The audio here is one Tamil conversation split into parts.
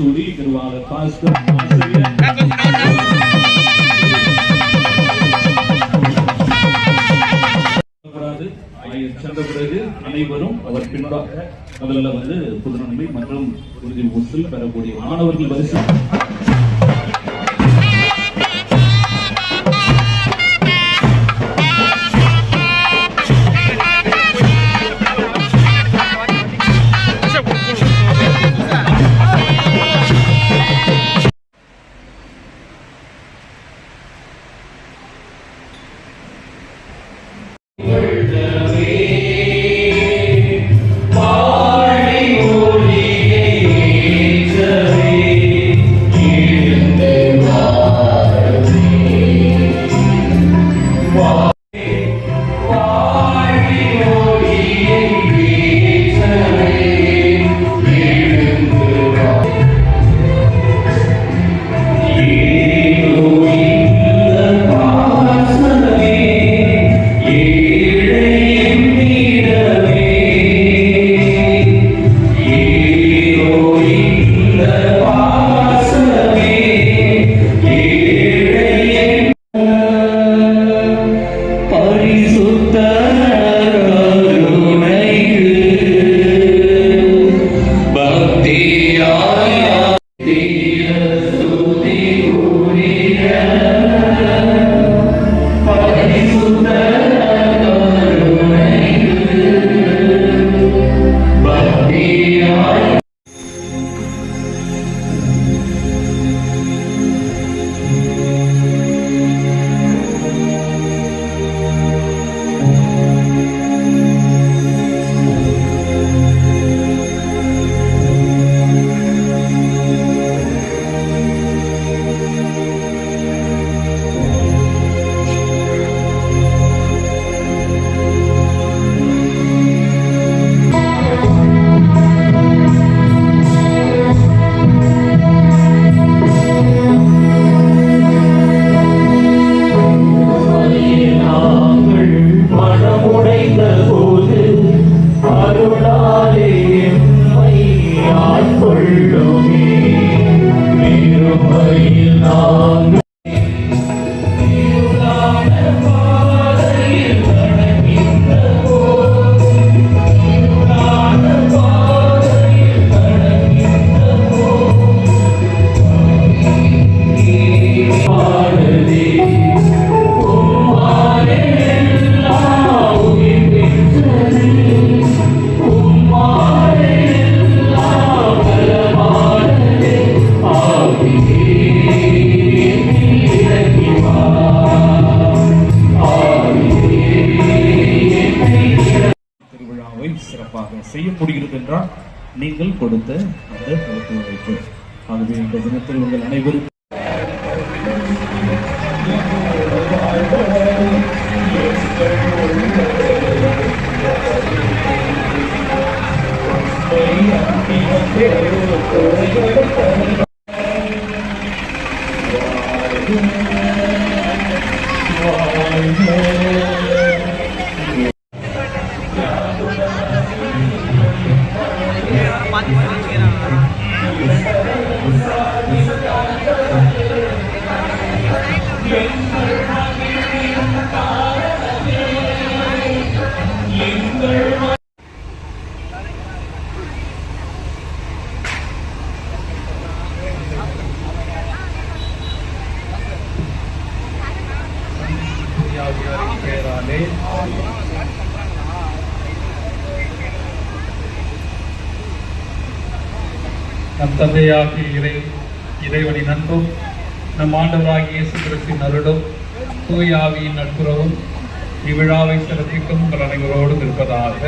மலர் சூடி திருவாளர் பாஸ்கர் சென்ற பிறகு அனைவரும் அவர் பின்பாக முதல்ல வந்து புதுநன்மை மற்றும் உறுதி முஸ்லிம் பெறக்கூடிய மாணவர்கள் வரிசை. Oh. நீங்கள் கொடுத்த அந்த ஒத்துழைப்பு ஆகவே இந்த தினத்தில் உங்கள் அனைவரும் நம் தந்தையாகிய இறை இறைவனின் அன்பும் நம் ஆண்டவராகிய இயேசு கிறிஸ்தின் அருளும் தூயாவியின் நட்புறவும் இவ்விழாவை சிறப்பிக்கும் உங்கள் அனைவரோடும் இருப்பதாக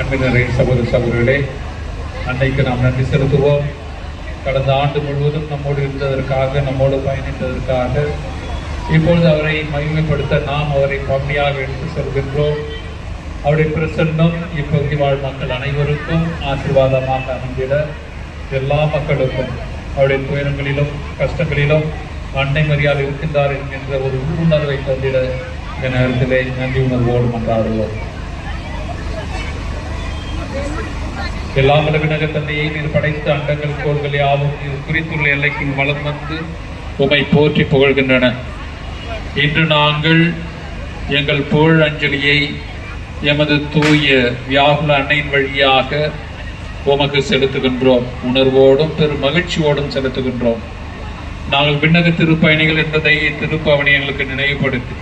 அன்பினரை சகோதர சகோதரர்களே அன்னைக்கு நாம் நன்றி செலுத்துவோம். கடந்த ஆண்டு முழுவதும் நம்மோடு இருந்ததற்காக நம்மோடு பயணித்ததற்காக இப்பொழுது அவரை மகிமைப்படுத்த நாம் அவரை பம்மியாக எடுத்து செல்கின்றோம். அவருடைய பிரசன்னம் இப்பகுதி வாழ் மக்கள் அனைவருக்கும் ஆசீர்வாதமாக அமைந்திட எல்லா மக்களுக்கும் அவருடைய துயரங்களிலும் கஷ்டங்களிலும் அன்னை மரியாதை இருக்கின்றார் என்கின்ற ஒரு உள்ளுணர்வை தந்திட இந்த நேரத்திலே நன்றி உணர்வோடு மன்றாடுவோம். எல்லாம் வல்ல தந்தையை நீர் படைத்த அண்டங்கள் கோள்கள் யாவும் இது குறித்துள்ள எல்லைக்குள் வளம் வந்து உமை போற்றி புகழ்கின்றன. இன்று நாங்கள் எங்கள் புகழ் அஞ்சலியை எமது தூய வியாகுல அன்னையின் வழியாக உமக்கு செலுத்துகின்றோம். உணர்வோடும் பெரு மகிழ்ச்சியோடும் செலுத்துகின்றோம். நாங்கள் விண்ணக திருப்பயணிகள் என்பதை திருப்பவனி எங்களுக்கு நினைவுபடுத்தி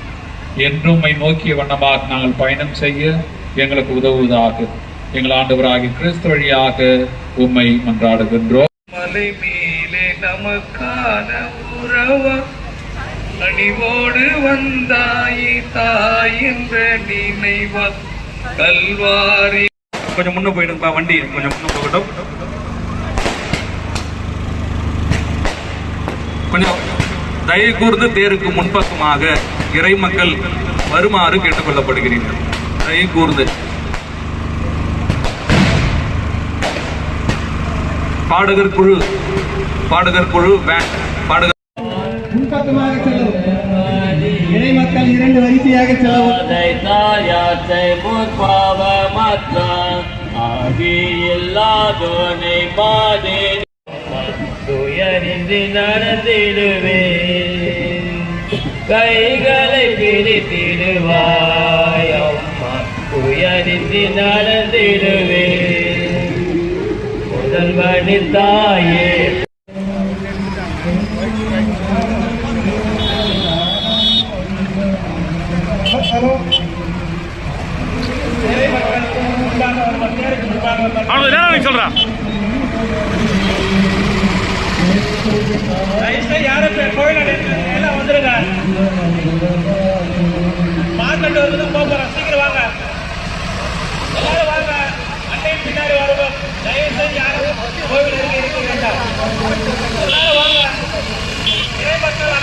என்றும் நோக்கிய வண்ணமாக நாங்கள் பயணம் செய்ய எங்களுக்கு உதவுவதாக. எங்கள் ஆண்டவராகி கிறிஸ்து வழியாக உம்மை மன்றாடுகின்றோம். மலை மேலே நமக்கான உறவா அணிவோடு வந்தாயே தாய் என்ற நினைவா. கல்வாரி. கொஞ்சம் முன்ன போயிடுங்கப்பா வண்டி. கொஞ்சம் முன்ன போகட்டும். கொஞ்சம் தயவு கூர்ந்து தேருக்கு முன்பக்கமாக இறை மக்கள் வருமாறு கேட்டுக்கொள்ளப்படுகிறீர்கள். தயவு கூர்ந்து. பாடகர் குழு பாடகர் குழு பேண்ட் பாடகர் முன்பக்கமாக செல்லவும் இறை மக்கள் இரண்டு வரிசையாக செல்லவும் முற்பாவமற்ற ஆகி இல்லாதோனை பாதே துயரின்றி நடந்திடுவே கைகளை பிரித்திடுவாய். அம்மா நடந்திடுவே முதல்வனி தாயே வேண்டாம் எல்லாரும் வாங்க இறை மக்கள்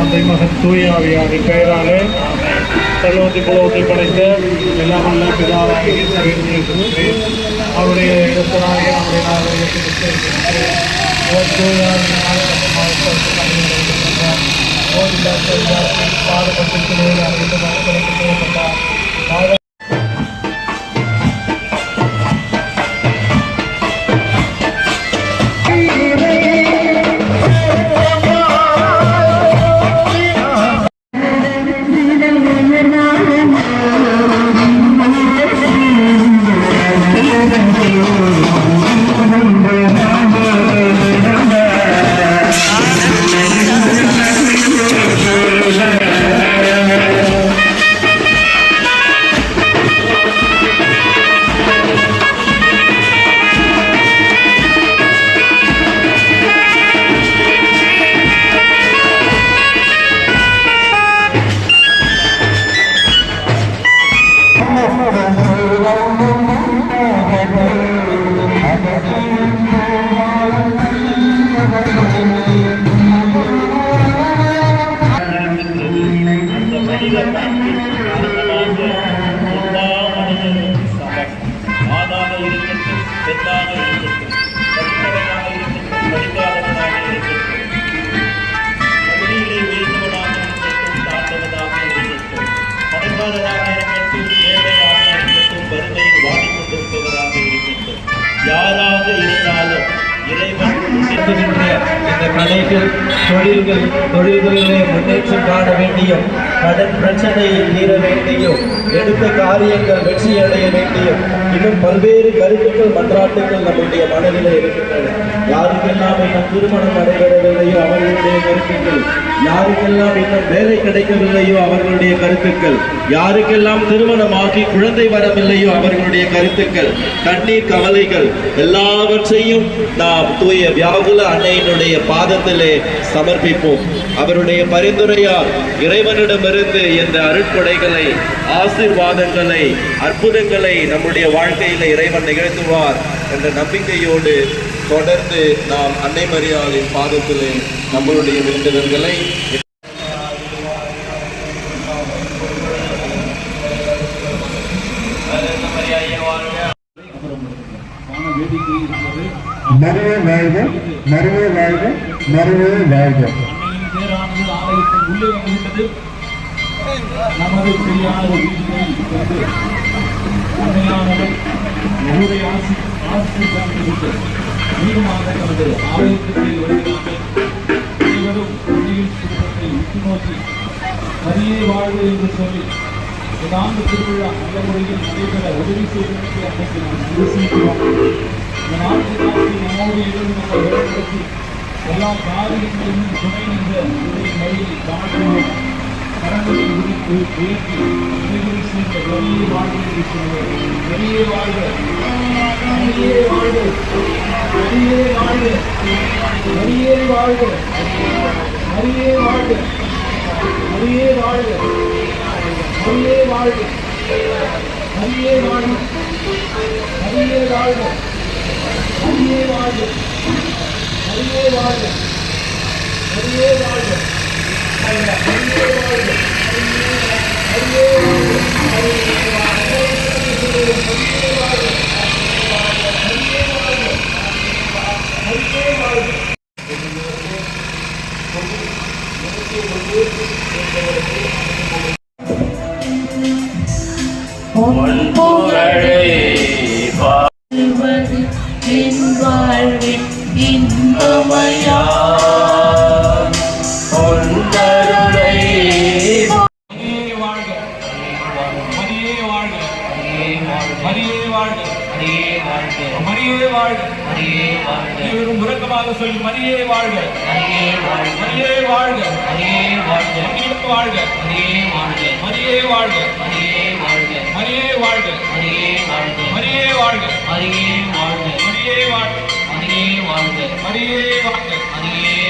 தந்தை மகன் தூய ஆவியாரின் பெயராலே செல்வத்தை புலவத்தை படைத்த எல்லாம் நல்ல பிதாவாகி இயேசுவின் இயேசுவே, அவருடைய இடத்தினாலே பாடுபட்டு இருக்கட்டும் பெண்ணாக இருக்கட்டும் படித்தவனாக இருக்கட்டும் படிக்காதவனாக இருக்கட்டும் பகுதியிலே உயர்ந்தவனாக இருக்கட்டும் தாழ்ந்தவனாக இருக்கட்டும் பணக்காரராக இருக்கட்டும் ஏழையாக இருக்கட்டும் வறுமையில் வாடிக்கொண்டிருப்பவராக இருக்கட்டும் யாராக இருந்தாலும் இறைவன் நடத்துகின்ற இந்த கலைகள் தொழில்கள் தொழில்களிலே முன்னேற்றம் காண வேண்டியும் கடன் பிரச்சனையை தீர வேண்டியும் எடுத்த காரியங்கள் வெற்றி அடைய வேண்டியும் இன்னும் பல்வேறு கருத்துக்கள் மன்றாட்டுகள் நம்முடைய மனதிலே இருக்கின்றன. யாருக்கெல்லாம் இன்னும் திருமணம் நடைபெறவில்லையோ அவர்களுடைய கருத்துக்கள் யாருக்கெல்லாம் இன்னும் வேலை கிடைக்கவில்லையோ அவர்களுடைய கருத்துக்கள் யாருக்கெல்லாம் திருமணமாகி குழந்தை வரவில்லையோ அவர்களுடைய கருத்துக்கள் கண்ணீர் கவலைகள் எல்லாவற்றையும் நாம் தூய வியாகுல அன்னையினுடைய பாதத்திலே சமர்ப்பிப்போம். அவருடைய பரிந்துரையால் இறைவனிடமிருந்து இந்த அருட்கொடைகளை ஆசீர்வாதங்களை அற்புதங்களை நம்முடைய வாழ்க்கையில் இறைவன் நிகழ்த்துவார் என்ற நம்பிக்கையோடு தொடர்ந்து நாம் அன்னை மரியாதையின் பாதத்திலே நம்மளுடைய வேண்டுதல்களை மறுவே வாழ்க மறுவே வாழ்க மறுவே வாழ்க. நமது சரியான அன்னையானவர் உங்களுடைய ஆசி ஆசி கொண்டு மீதுமாக நமது ஆலயத்திற்கு வருகிறார்கள் ஒளியில் சுற்றத்தை உற்று நோக்கி மதியே வாழ்வு என்று சொல்லி நான்கு திருவிழா நல்ல முறையில் உதவி செய்வதற்கு அன்னைக்கு நாம் யோசிக்கிறோம் இந்த நாட்டு நாட்டி நம்மோடு இருந்து நம்மை வழிநடத்தி எல்லா காரியங்களிலும் துணை நின்ற உடைய வழியை காட்டுவோம் கரங்களை உதித்து உயர்த்தி இறைவனை சேர்ந்த வெளியே வாழ்க என்று சொல்வோம் வெளியே வாழ்க வெளியே வாழ்க வெளியே வாழ்க வெளியே வாழ்க வெளியே வாழ்க வெளியே வாழ்க வெளியே வாழ்க வெளியே வாழ்க வெளியே வாழ்க அடியே வாழ்க அடியே வாழ்க அடியே வாழ்க அடியே வாழ்க வாழ்வின் மரியே வாழ்க மரியே வாழ்க மரியே வாழ்க மரியே வாழ்க மரியே வாழ்க அனைவரும் உறக்கமாக சொல்லி மரியே வாழ்க மரியே வாழ்க மரியே வாழ்க மரியே வாழ்க மரியே வாழ்க மரியே வாழ்க மரியே வாழ்க மரியே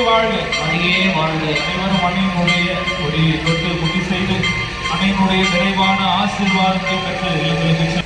வாழ்க மரியே வாழ்க. அனைவரும் அன்னையினுடைய ஒரு தொட்டு குடி செய்து அன்னையினுடைய நிறைவான ஆசீர்வாதத்தை பெற்று எங்களுக்கு செ-